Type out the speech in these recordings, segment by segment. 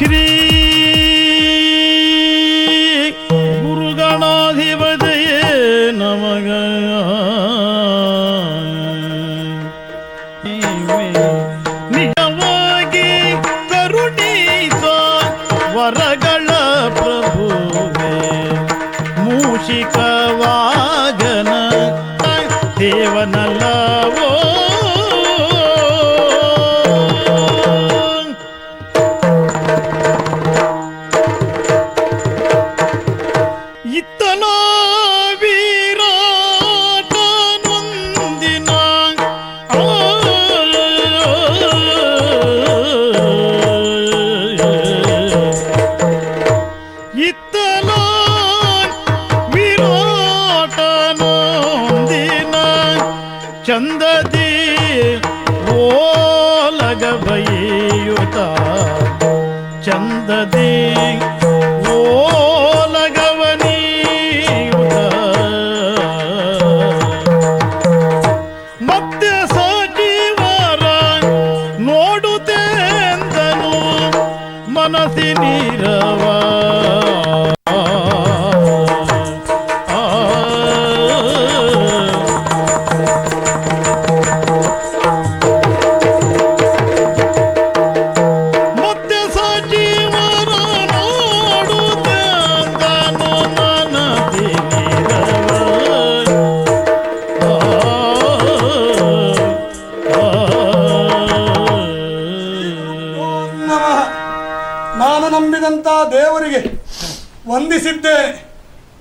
ஸ்ரீ முருகனாதிபதியே நமக. நிஜವಾಗಿ கருணீசா வரக నందది ఓలగబయ్యుత చందది ఓ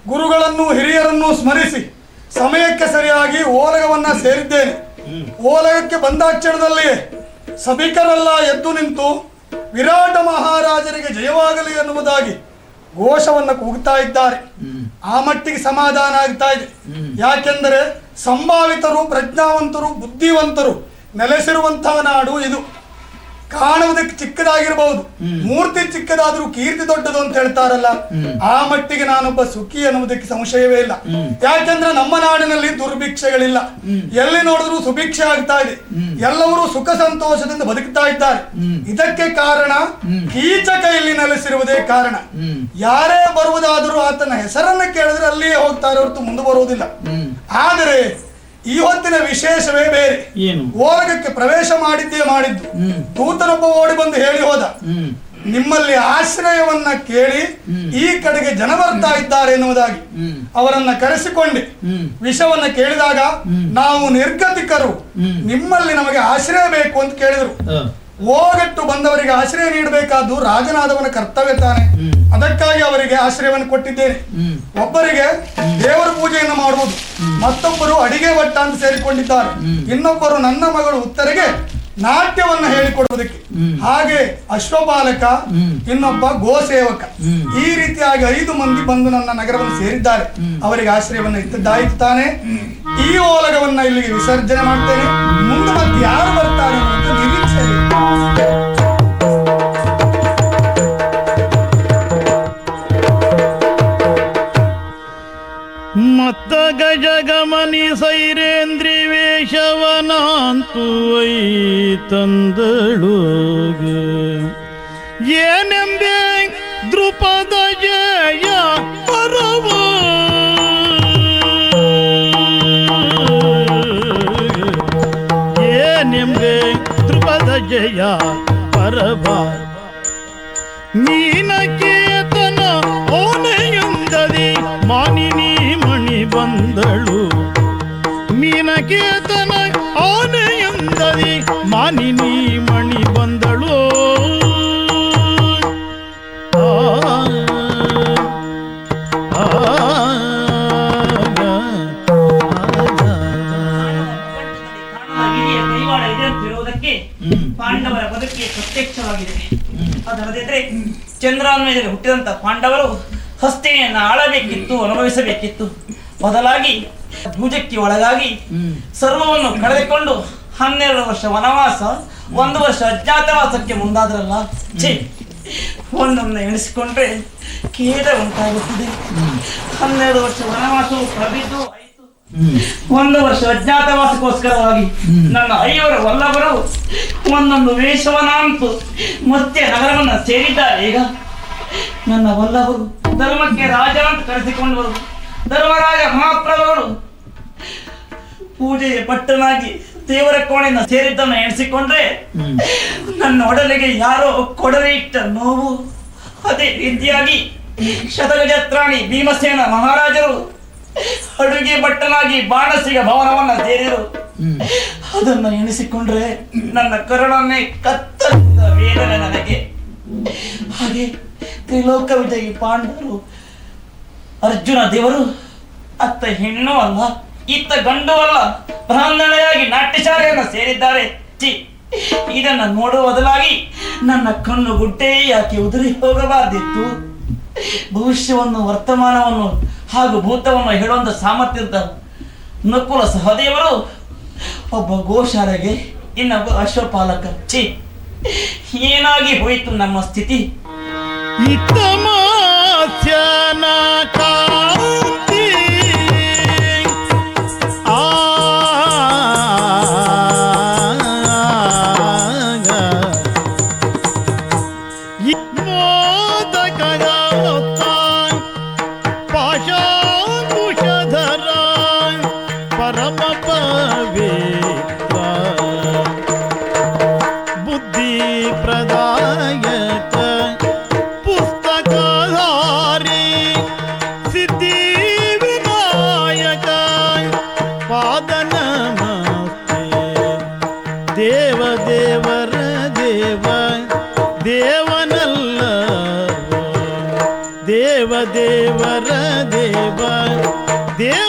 ಗುರುಗಳನ್ನು ಹಿರಿಯರನ್ನು ಸ್ಮರಿಸಿ ಸಮಯಕ್ಕೆ ಸರಿಯಾಗಿ ಓಲಗವನ್ನ ಸೇರಿದ್ದೇನೆ. ಓಲಗಕ್ಕೆ ಬಂದಾಕ್ಷಣದಲ್ಲಿ ಸಭಿಕರೆಲ್ಲ ಎದ್ದು ನಿಂತು ವಿರಾಟ ಮಹಾರಾಜರಿಗೆ ಜಯವಾಗಲಿ ಎನ್ನುವುದಾಗಿ ಘೋಷವನ್ನು ಕೂಗ್ತಾ ಇದ್ದಾರೆ. ಆ ಮಟ್ಟಿಗೆ ಸಮಾಧಾನ ಆಗ್ತಾ ಇದೆ. ಯಾಕೆಂದರೆ ಸಂಭಾವಿತರು, ಪ್ರಜ್ಞಾವಂತರು, ಬುದ್ಧಿವಂತರು ನೆಲೆಸಿರುವಂತಹ ನಾಡು ಇದು. ಕಾಣುವುದಕ್ಕೆ ಚಿಕ್ಕದಾಗಿರಬಹುದು ಮೂರ್ತಿ ಚಿಕ್ಕದಾದ್ರೂ ಕೀರ್ತಿ ದೊಡ್ಡದು ಅಂತ ಹೇಳ್ತಾರಲ್ಲ, ಆ ಮಟ್ಟಿಗೆ ನಾನೊಬ್ಬ ಸುಖಿ ಅನ್ನುವುದಕ್ಕೆ ಸಂಶಯವೇ ಇಲ್ಲ. ಯಾಕಂದ್ರೆ ನಮ್ಮ ನಾಡಿನಲ್ಲಿ ದುರ್ಭಿಕ್ಷೆಗಳಿಲ್ಲ. ಎಲ್ಲಿ ನೋಡಿದ್ರು ಸುಭಿಕ್ಷೆ ಆಗ್ತಾ ಇದೆ. ಎಲ್ಲರೂ ಸುಖ ಸಂತೋಷದಿಂದ ಬದುಕ್ತಾ ಇದ್ದಾರೆ. ಇದಕ್ಕೆ ಕಾರಣ ಕೀಚಕ ಇಲ್ಲಿ ನೆಲೆಸಿರುವುದೇ ಕಾರಣ. ಯಾರೇ ಬರುವುದಾದರೂ ಆತನ ಹೆಸರನ್ನ ಕೇಳಿದ್ರೆ ಅಲ್ಲಿಯೇ ಹೋಗ್ತಾರೆ ಹೊರತು ಮುಂದೆ ಬರುವುದಿಲ್ಲ. ಆದರೆ ಈ ಹೊತ್ತಿನ ವಿಶೇಷವೇ ಬೇರೆ. ಏನು? ಓಲಗಕ್ಕೆ ಪ್ರವೇಶ ಮಾಡಿದ್ದೇ ಮಾಡಿದ್ದು. ದೂತನೊಬ್ಬ ಓಡಿ ಬಂದು ಹೇಳಿ ಹೋದ. ನಿಮ್ಮಲ್ಲಿ ಆಶ್ರಯವನ್ನ ಕೇಳಿ ಈ ಕಡೆಗೆ ಜನ ಬರ್ತಾ ಇದ್ದಾರೆ ಎನ್ನುವುದಾಗಿ. ಅವರನ್ನ ಕರೆಸಿಕೊಂಡೆ. ವಿಷವನ್ನ ಕೇಳಿದಾಗ ನಾವು ನಿರ್ಗತಿಕರು. ನಿಮ್ಮಲ್ಲಿ ನಮಗೆ ಆಶ್ರಯ ಬೇಕು ಅಂತ ಕೇಳಿದ್ರು. ಓಗಟ್ಟು ಬಂದವರಿಗೆ ಆಶ್ರಯ ನೀಡಬೇಕಾದ್ದು ರಾಜನಾದವನ ಕರ್ತವ್ಯ ತಾನೆ. ಅದಕ್ಕಾಗಿ ಅವರಿಗೆ ಆಶ್ರಯವನ್ನು ಕೊಟ್ಟಿದ್ದೇನೆ. ಒಬ್ಬರಿಗೆ ದೇವರ ಪೂಜೆಯನ್ನು ಮಾಡುವುದು. ಮತ್ತೊಬ್ಬರು ಅಡಿಗೆ ಭಟ್ಟ ಅಂತ ಸೇರಿಕೊಂಡಿದ್ದಾರೆ. ಇನ್ನೊಬ್ಬರು ನನ್ನ ಮಗಳು ಉತ್ತರಿಗೆ ನಾಟ್ಯವನ್ನ ಹೇಳಿಕೊಡುವುದಕ್ಕೆ. ಹಾಗೆ ಅಶ್ವಪಾಲಕ ಇನ್ನೊಬ್ಬ ಗೋಸೇವಕ. ಈ ರೀತಿಯಾಗಿ ಐದು ಮಂದಿ ಬಂದು ನನ್ನ ನಗರವನ್ನು ಸೇರಿದ್ದಾರೆ. ಅವರಿಗೆ ಆಶ್ರಯವನ್ನು ಇದ್ದದ್ದಾಯ್ತು ತಾನೆ ಈ ಓಲಗವನ್ನ ಇಲ್ಲಿಗೆ ವಿಸರ್ಜನೆ ಮಾಡ್ತೇನೆ. ಮುಂದೆ ಮತ್ತೆ ಯಾರು ಗಜಗಮನಿ ಸೈರೇಂದ್ರಿ ವೇಷವನಾಂತು ಐ ತಂದಳುಗ ಏನೆಂಬೆ ದೃಪದ ಜಯ ಪರವ ಏನೆಂಬೆ ದೃಪದ ಜಯ ಪರವ ನೀನಕೇತನ ಓನೆಯುಂದದಿ ಮಾನಿನಿ ಮಣಿ ಬಂದಳು ಮೀನಕೇತನ ಆನೆಯುಂದದಿ ಮಾನಿನಿ ಮಣಿ ಬಂದಳು. ಪಾಂಡವರ ಬದುಕಿಗೆ ಪ್ರತ್ಯಕ್ಷವಾಗಿದೆ. ಅದಲ್ಲದಿದ್ರೆ ಚಂದ್ರಾನ್ವಯದಲ್ಲಿ ಹುಟ್ಟಿದಂತ ಪಾಂಡವರು ಹಸ್ತಿನೆಯನ್ನು ಆಳಬೇಕಿತ್ತು ಅನುಭವಿಸಬೇಕಿತ್ತು. ಬದಲಾಗಿ ಭುಜಕ್ಕೆ ಒಳಗಾಗಿ ಸರ್ವವನ್ನು ಕಳೆದುಕೊಂಡು ಹನ್ನೆರಡು ವರ್ಷ ವನವಾಸ ಒಂದು ವರ್ಷ ಅಜ್ಞಾತವಾಸಕ್ಕೆ ಮುಂದಾದ್ರಲ್ಲ ಛೇ ಒಂದೊಂದು ಎಣಿಸಿಕೊಂಡ್ರೆ ಖೇದ ಉಂಟಾಗುತ್ತದೆ. ಹನ್ನೆರಡು ವರ್ಷ ವನವಾಸವು ಆಯಿತು. ಒಂದು ವರ್ಷ ಅಜ್ಞಾತವಾಸಕ್ಕೋಸ್ಕರವಾಗಿ ನನ್ನ ಐವರು ವಲ್ಲಭರು ಒಂದೊಂದು ವೇಷವನಾಂತು ಮತ್ತೆ ನಗರವನ್ನ ಸೇರಿದ್ದಾರೆ. ಈಗ ನನ್ನ ವಲ್ಲಭರು ಧರ್ಮಕ್ಕೆ ರಾಜ ಅಂತ ಕರೆಸಿಕೊಂಡವರು ಧರ್ಮರಾಜ ಮಹಾಪ್ರಭುಗಳು. ಪೂಜೆಯ ಪಟ್ಟನಾಗಿ ದೇವರ ಕೋಣೆಯನ್ನು ಸೇರಿದ್ದನ್ನು ಎಣಿಸಿಕೊಂಡ್ರೆ ನನ್ನ ಒಡಲಿಗೆ ಯಾರೋ ಕೊಡಲಿ ಇಟ್ಟ ನೋವು. ಅದೇ ರೀತಿಯಾಗಿ ಶತಗಜತ್ರಾಣಿ ಭೀಮಸೇನ ಮಹಾರಾಜರು ಅಡುಗೆ ಭಟ್ಟನಾಗಿ ಬಾಣಸಿಗ ಭವನವನ್ನ ಸೇರಿದರು. ಅದನ್ನು ಎಣಿಸಿಕೊಂಡ್ರೆ ನನ್ನ ಕರುಣನ್ನೇ ಕತ್ತರಿಸಿದ ವೇದನೆ ನನಗೆ. ಹಾಗೆ ತ್ರಿಲೋಕ ವಿಜಯಿ ಪಾಂಡವರು ಅರ್ಜುನ ದೇವರು ಅತ್ತ ಹೆಣ್ಣು ಅಲ್ಲ ಇತ್ತ ಗಂಡು ಅಲ್ಲ ಬ್ರಾಹ್ಮಣೆಯಾಗಿ ನಾಟ್ಯಶಾಲೆಯನ್ನು ಸೇರಿದ್ದಾರೆ. ಛೀ, ಇದನ್ನ ನೋಡುವ ಬದಲಾಗಿ ನನ್ನ ಕಣ್ಣು ಗುಡ್ಡೆ ಯಾಕೆ ಉದುರಿ ಹೋಗಬಾರ್ದಿತ್ತು? ಭವಿಷ್ಯವನ್ನು ವರ್ತಮಾನವನ್ನು ಹಾಗೂ ಭೂತವನ್ನು ಹೇಳುವಂತ ಸಾಮರ್ಥ್ಯದ ನಕುಲ ಸಹದೇವರು ಒಬ್ಬ ಗೋಶಾಲೆಗೆ ಇನ್ನೊಬ್ಬ ಅಶ್ವಪಾಲಕ. ಛೀ ಏನಾಗಿ ಹೋಯಿತು ನಮ್ಮ ಸ್ಥಿತಿ? ಇತ್ತಮಾಸ್ಯನ ಕಾಂತಿ தேவ தேவர தேவ தேவ